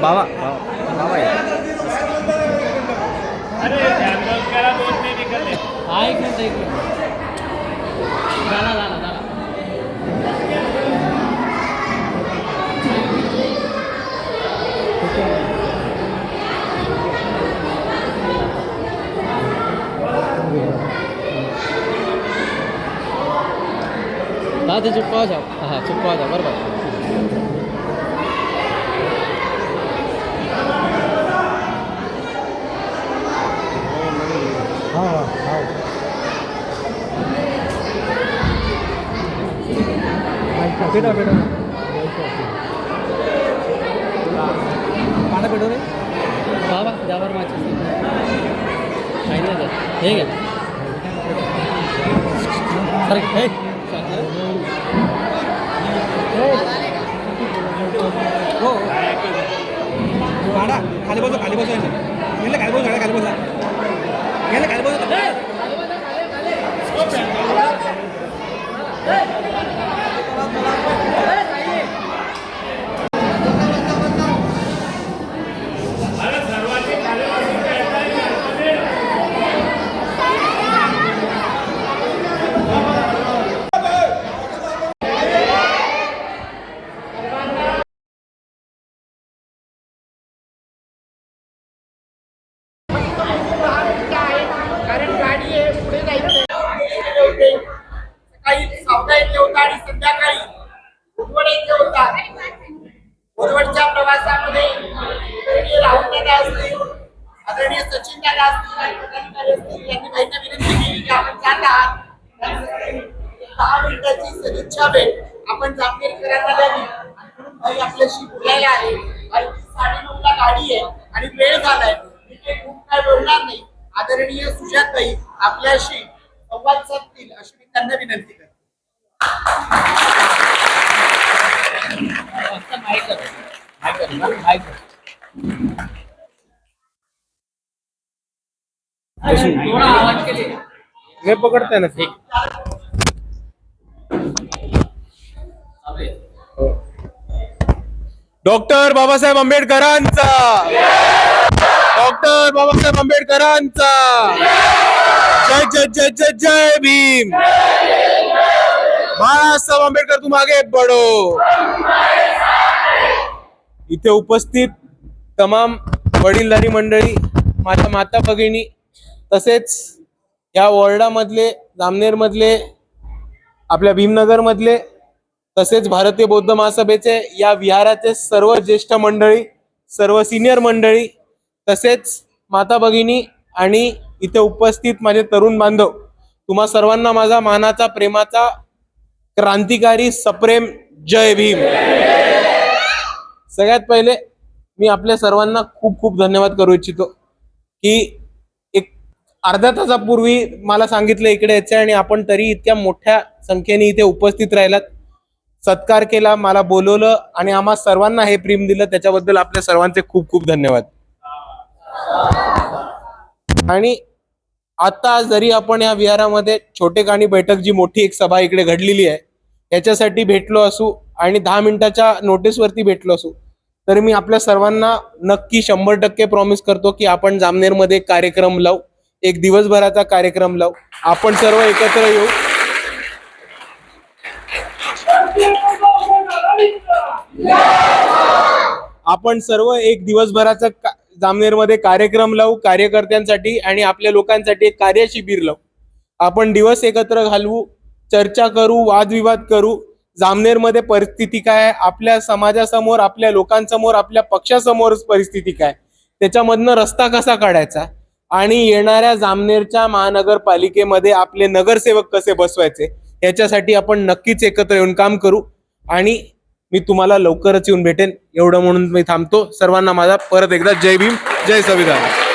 बाबा बाबा आहे. हा एक मिनिट एक मिनिट झाला झाला झाला હા તે ચૂપવા જાઓ હા હા ચૂપવા જાઓ બરાબર હા હા બેટા બેટા પાના બેટો રે బాబా జవర్ మార్చింది అయినా సార్ ఏ సరే हे. हो पाडा खाली बसू खाली बसो गेलं खाली बसू खाली बसला गेलं खाली बसो सकाळी सावदा येथे होता आणि संध्याकाळी उदवड येथे होता उदवडच्या प्रवासामध्ये आदरणीय राहुल दादा असतील आदरणीय सचिन दादा असतील यांनी माहिती विनंती केली की आपण जात आहात. दहा मिनिटाची सदिच्छा भेट आपण जामनेरकरांना द्यावी. आणि भाई आपल्याशी बोलायला आहे भाईची साडेनऊला गाडी आहे आणि वेळ झालाय. मी खूप काय बोलणार नाही. आदरणीय सुजात भाई आपल्याशी संवाद साधतील अशी मी त्यांना विनंती करते. हे पकडताय ना डॉक्टर बाबासाहेब आंबेडकरांचा. डॉक्टर बाबासाहेब आंबेडकरांचा. जय जय जय जय जय भीम. बाळासाहेब आंबेडकर तू मागे बडो इथे उपस्थित तमाम वडीलधारी मंडळी माझ्या माता भगिनी तसेच या वॉर्डामधले जामनेरमधले आपल्या भीमनगरमधले तसेच भारतीय बौद्ध महासभेचे या विहाराचे सर्व ज्येष्ठ मंडळी सर्व सिनियर मंडळी तसेच माता भगिनी आणि इथे उपस्थित माझे तरुण बांधव तुम्हा सर्वांना माझा मानाचा प्रेमाचा क्रांतिकारी सप्रेम जय भीम. सगळ्यात पहिले मी आपल्या सर्वांना खूप खूप धन्यवाद करू इच्छितो की एक अर्ध्या तासापूर्वी मला सांगितलं इकडे यायचं आणि आपण तरी इतक्या मोठ्या संख्येने इथे उपस्थित राहिलात. सत्कार केला मला बोलवलं आणि आम्हा सर्वांना हे प्रेम दिलं. त्याच्याबद्दल आपल्या सर्वांचे खूप खूप धन्यवाद. आणि आता जरी आपण या विहारामध्ये छोटेखानी बैठक जी मोठी एक सभा इकडे घडलेली आहे याच्यासाठी भेटलो असू आणि दहा मिनिटाच्या नोटीसवरती भेटलो असू तर मी आपल्या सर्वांना नक्की शंभर टक्के प्रॉमिस करतो की आपण जामनेरमध्ये कार्यक्रम लावू एक दिवसभराचा कार्यक्रम लावू. आपण सर्व एकत्र येऊ. आपण सर्व एक दिवसभराचा का- जामनेरमध्ये कार्यक्रम लावू कार्यकर्त्यांसाठी आणि आपल्या लोकांसाठी एक कार्य शिबिर लावू. आपण दिवस एकत्र घालवू चर्चा करू वादविवाद करू. जामनेरमध्ये परिस्थिती काय आहे? आपल्या समाजासमोर आपल्या लोकांसमोर आपल्या पक्षासमोर परिस्थिती काय त्याच्यामधनं रस्ता कसा काढायचा? आणि येणाऱ्या जामनेरच्या महानगरपालिकेमध्ये आपले नगरसेवक कसे बसवायचे? याच्यासाठी आपण नक्कीच एकत्र येऊन काम करू. आणि मी तुम्हाला लवकरच येऊन भेटेन. एवढं म्हणून मी थांबतो. सर्वांना माझा परत एकदा जय भीम जय संविधान.